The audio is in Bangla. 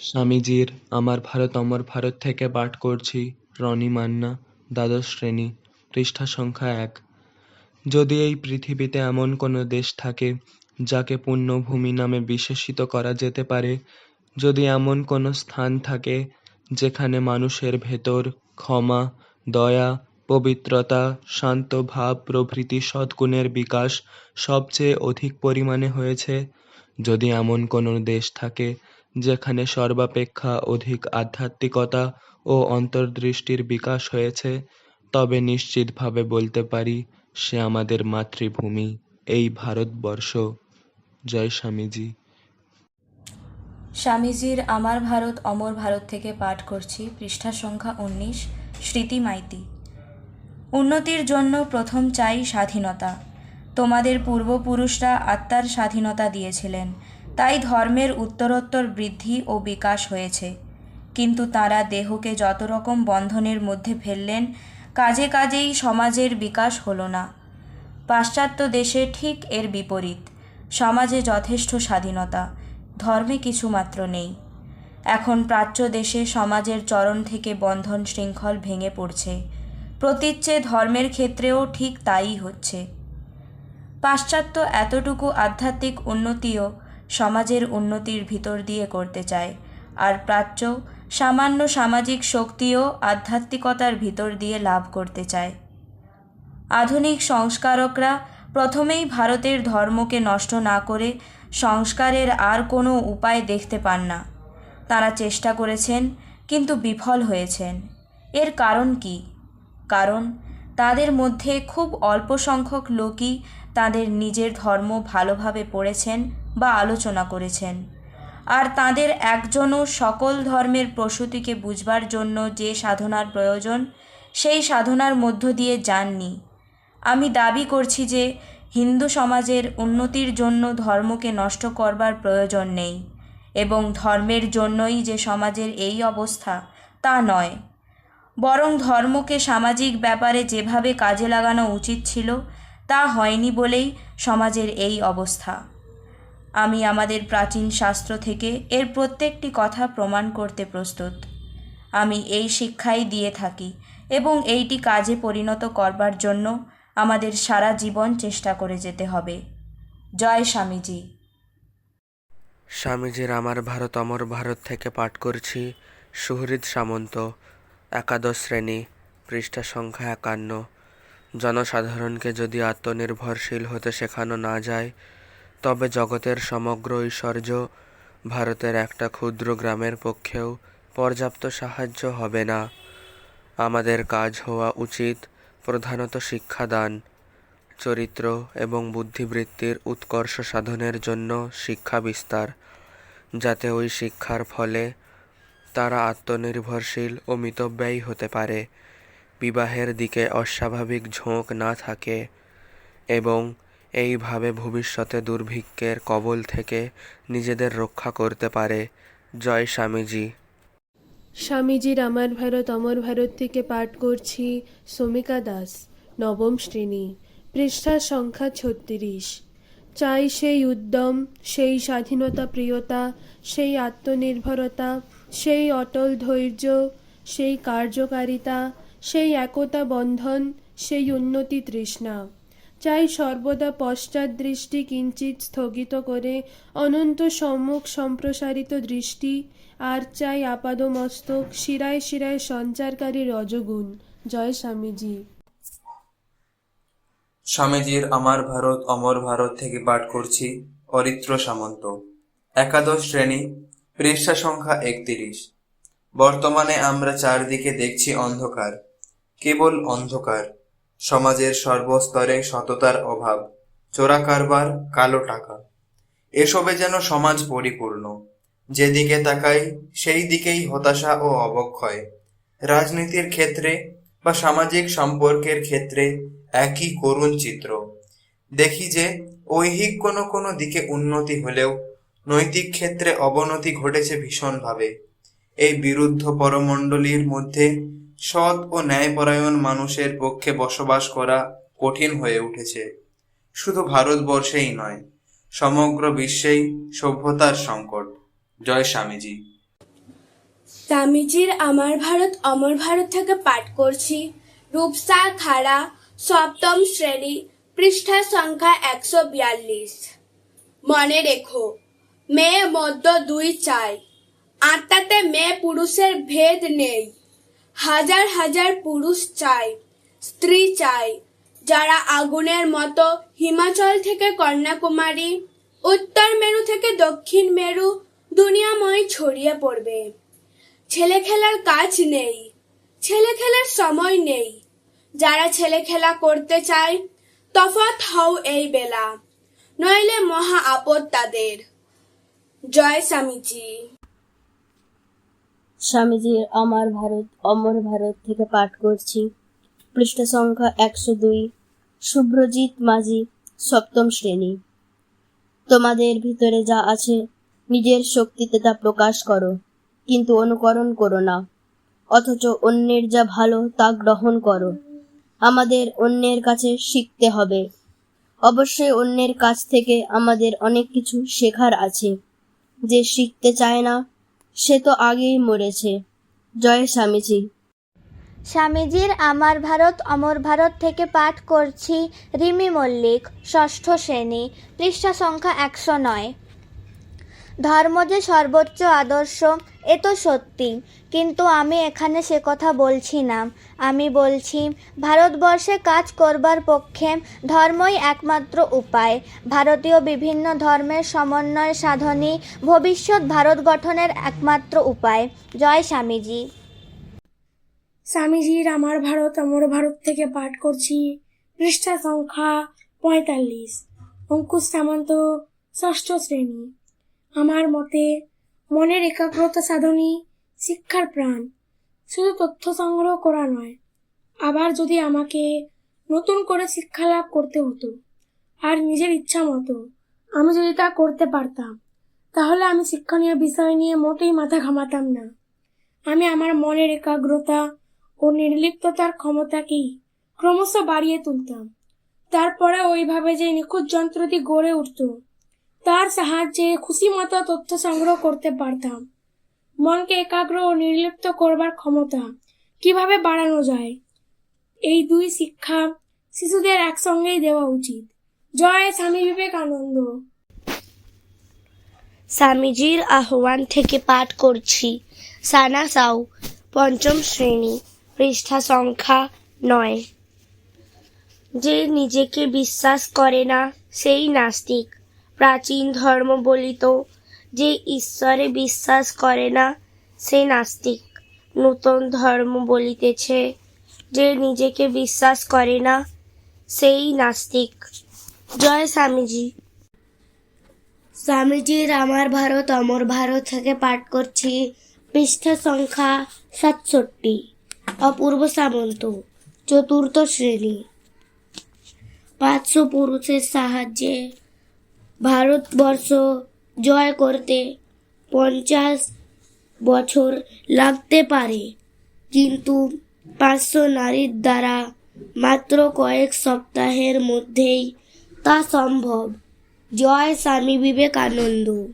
স্বামীজির আমার ভারত অমর ভারত থেকে পাঠ করছি, রনি মান্না, দ্বাদশ শ্রেণি, পৃষ্ঠা সংখ্যা এক। যদি এই পৃথিবীতে এমন কোনো দেশ থাকে, যাকে পুণ্যভূমি নামে বিশেষিত করা যেতে পারে, যদি এমন কোনো স্থান থাকে, যেখানে মানুষের ভেতর ক্ষমা, দয়া, পবিত্রতা, শান্ত ভাব, প্রভৃতি সদ্গুণের বিকাশ সবচেয়ে অধিক পরিমাণে হয়েছে, যদি এমন কোনো দেশ থাকে যেখানে সর্বাপেক্ষা অধিক আধ্যাত্মিকতা ও অন্তর্দৃষ্টির বিকাশ হয়েছে, তবে নিশ্চিতভাবে বলতে পারি সে আমাদের মাতৃভূমি, এই ভারতবর্ষ। জয় স্বামীজি। স্বামীজির আমার ভারত, অমর ভারত থেকে পাঠ করছি, পৃষ্ঠা সংখ্যা উনিশ, স্মৃতি মাইতি। উন্নতির জন্য প্রথম চাই স্বাধীনতা। তোমাদের পূর্বপুরুষরা আত্মার স্বাধীনতা দিয়েছিলেন। তাই ধর্মের উত্তরোত্তর বৃদ্ধি ও বিকাশ হয়েছে। কিন্তু তারা দেহকে যত রকম বন্ধনের মধ্যে ফেললেন, কাজে কাজেই সমাজের বিকাশ হলো না। পাশ্চাত্য দেশে ঠিক এর বিপরীত। সমাজে যথেষ্ট স্বাধীনতা, ধর্মে কিছুমাত্র নেই। এখন প্রাচ্য দেশে সমাজের চরণ থেকে বন্ধন শৃঙ্খল ভেঙে পড়ছে। প্রতীচ্যে ধর্মের ক্ষেত্রেও ঠিক তাই হচ্ছে। পাশ্চাত্য এতটুকু আধ্যাত্মিক উন্নতিও সমাজের উন্নতির ভিতর দিয়ে করতে চায়। আর প্রাচ্য সামান্য সামাজিক শক্তিও আধ্যাত্মিকতার ভিতর দিয়ে লাভ করতে চায়। আধুনিক সংস্কারকরা প্রথমেই ভারতের ধর্মকে নষ্ট না করে সংস্কারের আর কোনো উপায় দেখতে পান না। তারা চেষ্টা করেছেন, কিন্তু বিফল হয়েছেন। এর কারণ কি? কারণ তাদের মধ্যে খুব অল্প সংখ্যক লোকই তাদের নিজের ধর্ম ভালোভাবে পড়েছেন বা আলোচনা করেছেন। আর তাদের একজনও সকল ধর্মের প্রসূতিকে বুঝবার জন্য যে সাধনার প্রয়োজন, সেই সাধনার মধ্য দিয়ে যাননি। আমি দাবি করছি যে হিন্দু সমাজের উন্নতির জন্য ধর্মকে নষ্ট করবার প্রয়োজন নেই এবং ধর্মের জন্যই যে সমাজের এই অবস্থা, তা নয়। বরং ধর্মকে সামাজিক ব্যাপারে যেভাবে কাজে লাগানো উচিত ছিল, তা হয়নি বলেই সমাজের এই অবস্থা। আমি আমাদের প্রাচীন শাস্ত্র থেকে এর প্রত্যেকটি কথা প্রমাণ করতে প্রস্তুত। আমি এই শিক্ষাই দিয়ে থাকি এবং এইটি কাজে পরিণত করবার জন্য আমাদের সারা জীবন চেষ্টা করে যেতে হবে। জয় স্বামীজি। স্বামীজির আমার ভারত অমর ভারত থেকে পাঠ করছি সুহৃদ সামন্ত, একাদশ শ্রেণি, পৃষ্ঠা সংখ্যা একান্ন। জনসাধারণকে যদি আত্মনির্ভরশীল হতে শেখানো না যায় তবে জগতের সমগ্র ঐশ্বর্য ভারতের একটা ক্ষুদ্র গ্রামের পক্ষেও পর্যাপ্ত সাহায্য হবে না। আমাদের কাজ হওয়া উচিত প্রধানত শিক্ষাদান, চরিত্র এবং বুদ্ধিবৃত্তির উৎকর্ষ সাধনের জন্য শিক্ষা বিস্তার, যাতে ওই শিক্ষার ফলে তারা আত্মনির্ভরশীল ও মিতব্যয়ী হতে পারে, বিবাহের দিকে অস্বাভাবিক ঝোঁক না থাকে এবং এইভাবে ভবিষ্যতে দুর্ভিক্ষের কবল থেকে নিজেদের রক্ষা করতে পারে। জয় স্বামীজি। স্বামীজির আমার ভারত, অমর ভারত থেকে পাঠ করছি সমিকা দাস, নবম শ্রেণি পৃষ্ঠা সংখ্যা ছত্রিশ। চাই সেই উদ্যম, সেই স্বাধীনতা প্রিয়তা, সেই আত্মনির্ভরতা, সেই অটল ধৈর্য, সেই কার্যকারিতা, সেই একতা বন্ধন, সেই উন্নতি তৃষ্ণা। চাই সর্বদা পশ্চাৎ দৃষ্টি কিঞ্চিত স্থগিত করে অনন্ত সম্মুখ সম্প্রসারিত দৃষ্টি, আর চাই আপাদমস্তক শিরায় শিরায় সঞ্চারকারী রজগুণ। জয় স্বামীজি। স্বামীজির আমার ভারত, অমর ভারত থেকে পাঠ করছি অরিত্র সামন্ত। একাদশ শ্রেণি, পৃষ্ঠা সংখ্যা একত্রিশ। বর্তমানে আমরা চারদিকে দেখছি অন্ধকার, কেবল অন্ধকার। সমাজের সর্বস্তরে সততার অভাব, চোরা কারবার, কালো টাকা। এসবে যেন সমাজ পরিপূর্ণ। যেদিকে তাকাই, সেই দিকেই হতাশা ও অবক্ষয়। রাজনীতির ক্ষেত্রে বা সামাজিক সম্পর্কের ক্ষেত্রে একই করুণ চিত্র। দেখি যে ঐহিক কোনো কোনো দিকে উন্নতি হলেও নৈতিক ক্ষেত্রে অবনতি ঘটেছে ভীষণভাবে। এই বিরুদ্ধ পরমণ্ডলীর মধ্যে সৎ ও ন্যায়পরায়ণ মানুষের পক্ষে বসবাস করা কঠিন হয়ে উঠেছে। শুধু ভারতবর্ষেই নয়, সমগ্র বিশ্বেই সভ্যতার সংকট। জয় স্বামীজি। স্বামীজির আমার ভারত, অমর ভারত থেকে পাঠ করছি। রূপসা খাড়া, সপ্তম শ্রেণি পৃষ্ঠা সংখ্যা একশো বিয়াল্লিশ। মনে রেখো, মেয়ে মধ্য দুই চাই আত্মাতে মেয়ে পুরুষের ভেদ নেই। হাজার হাজার পুরুষ চাই স্ত্রী চাই যারা আগুনের মতো হিমাচল থেকে কন্যাকুমারী, উত্তর মেরু থেকে দক্ষিণ মেরু দুনিয়াময় ছড়িয়ে পড়বে। ছেলে খেলার কাজ নেই, ছেলে খেলার সময় নেই। যারা ছেলে খেলা করতে চায় তফাত হও এই বেলা, নইলে মহা আপদ তাদের। জয় স্বামীজি। স্বামীজির আমার ভারত, অমর ভারত থেকে পাঠ করছি। পৃষ্ঠা সংখ্যা একশো দুই। শুভ্রজিৎ মাঝি, সপ্তম শ্রেণি। তোমাদের ভিতরে যা আছে, নিজের শক্তিতে তা প্রকাশ করো, কিন্তু অনুকরণ করো না। অথচ অন্যের যা ভালো, তা গ্রহণ করো। আমাদের অন্যের কাছে শিখতে হবে। অবশ্যই অন্যের কাছ থেকে আমাদের অনেক কিছু শেখার আছে। যে শিখতে চায় না সে তো আগেই মরেছে। জয় স্বামীজি। স্বামীজির আমার ভারত, অমর ভারত থেকে পাঠ করছি রিমি মল্লিক, ষষ্ঠ শ্রেণি, পৃষ্ঠা সংখ্যা একশো নয়। ধর্ম যে সর্বোচ্চ আদর্শ, এ তো সত্যি। কিন্তু আমি এখানে সে কথা বলছি না। আমি বলছি, ভারতবর্ষে কাজ করবার পক্ষে ধর্মই একমাত্র উপায়। ভারতীয় বিভিন্ন ধর্মের সমন্বয় সাধনই ভবিষ্যৎ ভারত গঠনের একমাত্র উপায়। জয় স্বামীজি। স্বামীজির আমার ভারত আমার ভারত থেকে পাঠ করছি। পৃষ্ঠা সংখ্যা পঁয়তাল্লিশ। অঙ্কুশ সামন্ত, ষষ্ঠ শ্রেণি। আমার মতে মনের একাগ্রতা সাধনই শিক্ষার প্রাণ। শুধু তথ্য সংগ্রহ করা নয়, আবার যদি আমাকে নতুন করে শিক্ষা লাভ করতে হতো আর নিজের ইচ্ছা মতো আমি যদি তা করতে পারতাম, তাহলে আমি শিক্ষণীয় বিষয় নিয়ে মোটেই মাথা ঘামাতাম না। আমি আমার মনের একাগ্রতা ও নির্লিপ্ততার ক্ষমতাকেই ক্রমশ বাড়িয়ে তুলতাম। তারপরে ওইভাবে যে নিখুঁত যন্ত্রটি গড়ে উঠত তার সাহায্যে খুশি মতো তথ্য সংগ্রহ করতে পারতাম। মনকে একাগ্র ও নির্লিপ্ত করবার ক্ষমতা কীভাবে বাড়ানো যায়? এই দুই শিক্ষা শিশুদের একসঙ্গেই দেওয়া উচিত। জয় স্বামী বিবেকানন্দ। স্বামীজির আহ্বান থেকে পাঠ করছি। সানা সাউ, পঞ্চম শ্রেণি, পৃষ্ঠা সংখ্যা নয়। যে নিজেকে বিশ্বাস করে না, সেই নাস্তিক। প্রাচীন ধর্ম বলিত যে ঈশ্বরে বিশ্বাস করে না, সে নাস্তিক। নূতন ধর্ম বলিতেছে যে নিজেকে বিশ্বাস করে না, সেই নাস্তিক। জয় স্বামীজি। স্বামীজির আমার ভারত, অমর ভারত থেকে পাঠ করছি পৃষ্ঠা সংখ্যা সাতষট্টি। অপূর্ব সামন্ত, চতুর্থ শ্রেণি। পাঁচশো পুরুষের সাহায্যে ভারতবর্ষ জয় করতে পঞ্চাশ বছর লাগতে পারে। কিন্তু পাঁচশো নারীর দ্বারা মাত্র কয়েক সপ্তাহের মধ্যেই তা সম্ভব। জয় স্বামী বিবেকানন্দ।